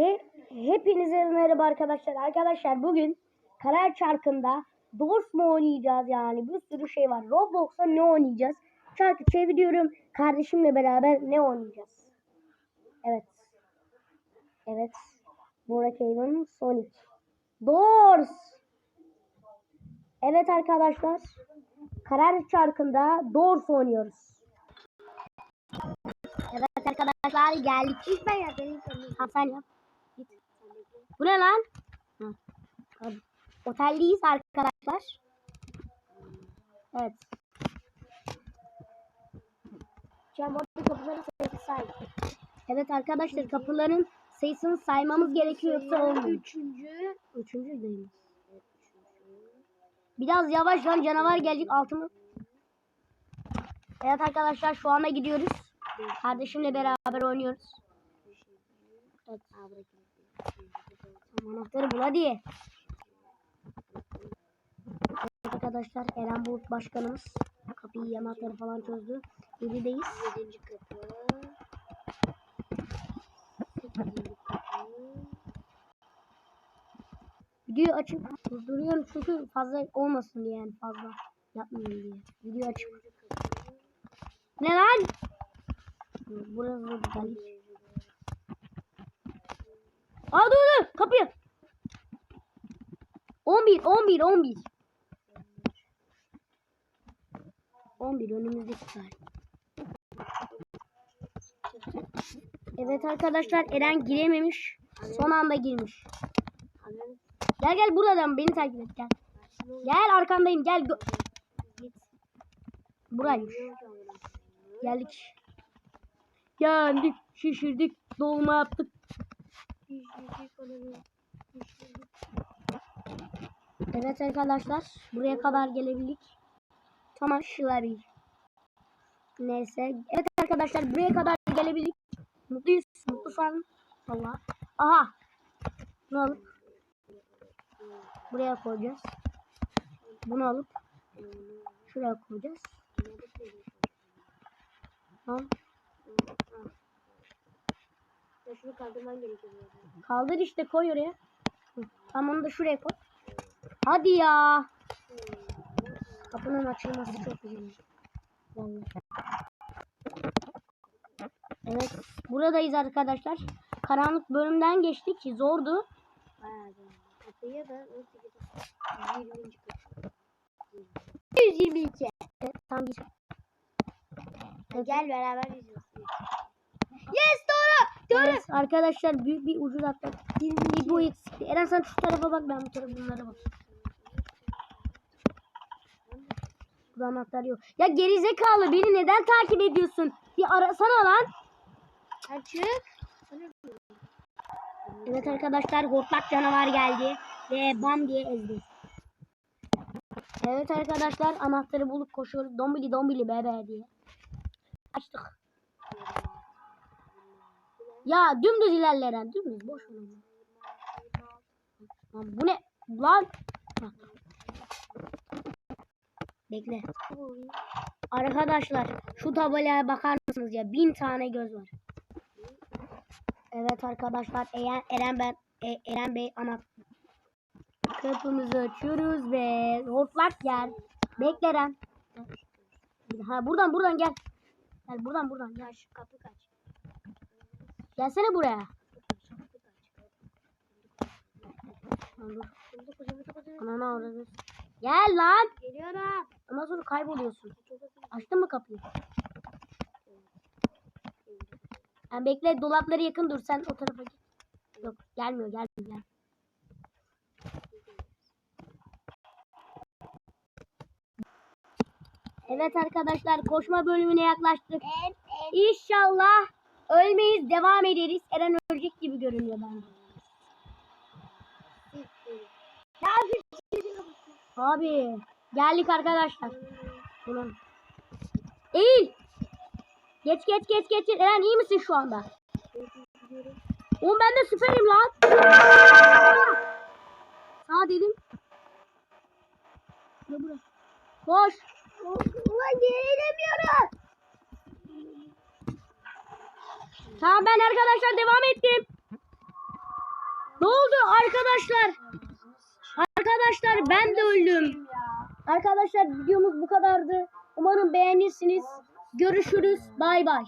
He, hepinize merhaba arkadaşlar. Arkadaşlar bugün karar çarkında Doors mu oynayacağız yani bir sürü şey var. Roblox'ta ne oynayacağız? Çarkı çeviriyorum. Kardeşimle beraber ne oynayacağız? Evet. Evet. Brookhaven Sonic. Doors. Evet arkadaşlar. Karar çarkında Doors oynuyoruz. Evet arkadaşlar geldik. Ben yapayım. Tamam sen yap. Bu ne lan? Hı. Oteldeyiz arkadaşlar. Evet. Şu an orada kapıların sayısı say. Evet arkadaşlar kapıların sayısını saymamız gerekiyor yoksa olmuyor. Üçüncü. Üçüncü değil. Biraz yavaş lan canavar gelecek altımı. Evet arkadaşlar şu anda gidiyoruz. Kardeşimle beraber oynuyoruz. Evet. Anahtarı bul hadi. Arkadaşlar Eren Bulut başkanımız kapıyı anahtarı falan çözdü. Yedideyiz. Yedinci kapı. Sekizinci kapı. Videoyu açıp durduruyorum çünkü fazla olmasın diye yani fazla yapmayayım diye. Video açıp. Ne lan? Burası da güzel. Aa dur dur kapıyı. 11 11 11. 11 önümüzdeki tarih. Evet arkadaşlar Eren girememiş. Son anda girmiş. Gel gel buradan beni takip et gel. Gel arkandayım gel. Buraymış. Geldik. Geldik, şişirdik, dolma yaptık. Evet arkadaşlar, buraya kadar gelebildik. Tamam şöyle Neyse. Evet arkadaşlar, buraya kadar gelebildik. Mutluyuz, mutlu falan. Allah. Aha. Bunu alıp buraya koyacağız. Bunu alıp şuraya koyacağız. Tamam. Ya şunu kaldırman gerekiyor. Kaldır işte koy oraya. Hı, Tamam onu da şuraya koy. Hadi ya. Kapının açılması çok güzel. Vallahi. Evet. Buradayız arkadaşlar. Karanlık bölümden geçtik. Zordu. Bayağı da. Kapıya da 18. 20. kapı. 122. Evet, tam bir. Ha, Gel beraber yüzüyoruz. Yes Doğru. Evet, arkadaşlar büyük bir ucuz atladık. Bir bu eksikti. Eren sen şu tarafa bak ben bu tarafa bunlara bak. Bu anahtar yok. Ya gerizekalı beni neden takip ediyorsun? Bir arasana lan. Açık. Evet arkadaşlar hortlak canavar geldi ve bam diye ezdi. Evet arkadaşlar anahtarı bulup koşuyoruz. Dombili dombili bebe diye. Açtık. Ya dümdüz ilerleyen dümdüz boş onu. Lan bu ne? Lan. Bekle. Arkadaşlar şu tabelaya bakar mısınız ya? Bin tane göz var. Evet arkadaşlar Eren, Eren ben E- Eren Bey ana kapımızı açıyoruz ve hortlak yer. Bekle Eren. Ha buradan buradan gel. Gel buradan buradan gel. Kaç kapı kaç. Gelsene buraya. Ananı avradı. Gel lan. Geliyorum. Ondan sonra kayboluyorsun. Açtın mı kapıyı? Yani bekle dolapları yakın dur sen o tarafa git. Yok gelmiyor gelmiyor gel. Evet arkadaşlar koşma bölümüne yaklaştık. İnşallah ölmeyiz devam ederiz. Eren ölecek gibi görünüyor bence. Abi geldik arkadaşlar. Ulan. Eğil. Geç geç geç geç. Eren iyi misin şu anda? Oğlum ben de süperim lan. Sağ dedim. Ne burası? Koş. Ulan gelemiyorum. Tamam ben arkadaşlar devam ettim. Ne oldu arkadaşlar? Arkadaşlar ben de öldüm. Arkadaşlar videomuz bu kadardı. Umarım beğenirsiniz. Görüşürüz. Bay bay.